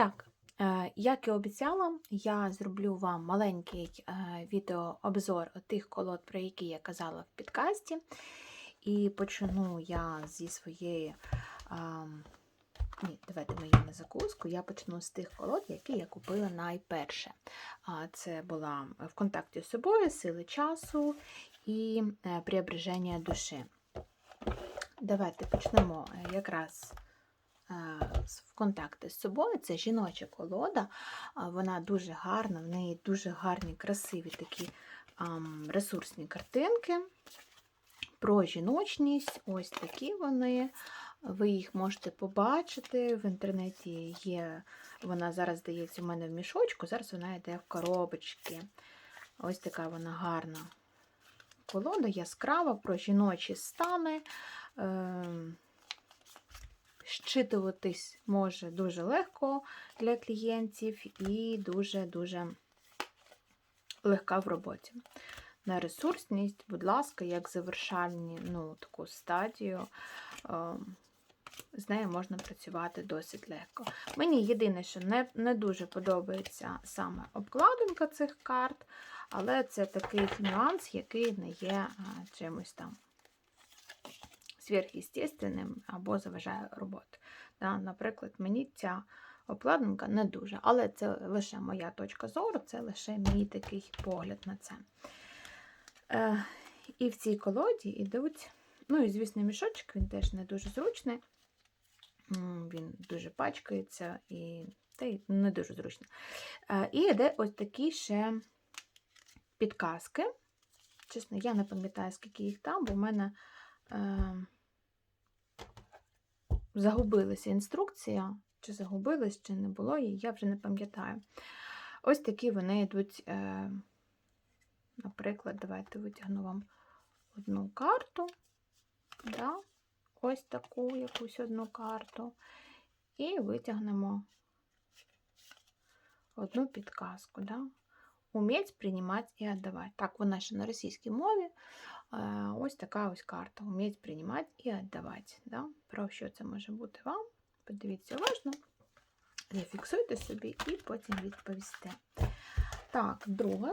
Так, е, як і обіцяла, я зроблю вам маленький е, відеообзор тих колод, про які я казала в підкасті. І почну я зі своєї. Ні, давайте мою на закуску. Я почну з тих колод, які я купила найперше. Це була в контакті з собою, сили часу і е, преображення душі. Давайте почнемо якраз в контакти з собою. Це жіноча колода. Вона дуже гарна, в неї дуже гарні, красиві такі ресурсні картинки. Про жіночність, ось такі вони. Ви їх можете побачити. В інтернеті є, вона зараз здається у мене в мішочку, зараз вона йде в коробочки. Ось така вона гарна колода, яскрава, про жіночі стани. Щитуватись може дуже легко для клієнтів і дуже-дуже легка в роботі. На ресурсність, будь ласка, як завершальні ну, таку стадію, ем, з нею можна працювати досить легко. Мені єдине, що не, не дуже подобається саме обкладинка цих карт, але це такий нюанс, який не є а, чимось там сверхъестественним або заважає роботи. Да, наприклад, мені ця обкладинка не дуже, але це лише моя точка зору, це лише мій такий погляд на це. Е, і в цій колоді йдуть, ну і, звісно, мішочок, він теж не дуже зручний. Він дуже пачкається і та й не дуже зручно. Е, І йде ось такі ще підказки. Чесно, я не пам'ятаю, скільки їх там, бо в мене е, загубилася інструкція, чи загубилась, чи не було її, я вже не пам'ятаю. Ось такі вони йдуть, е, наприклад, давайте витягну вам одну карту. Да? Ось таку якусь одну карту. І витягнемо одну підказку. Да? Уметь приймати і віддавати. Так, вона ще на російській мові. Е, Ось така ось карта. Уметь приймати і віддавати. Да? Про що це може бути вам? Подивіться уважно. Зафіксуйте собі і потім відповісте. Так, друга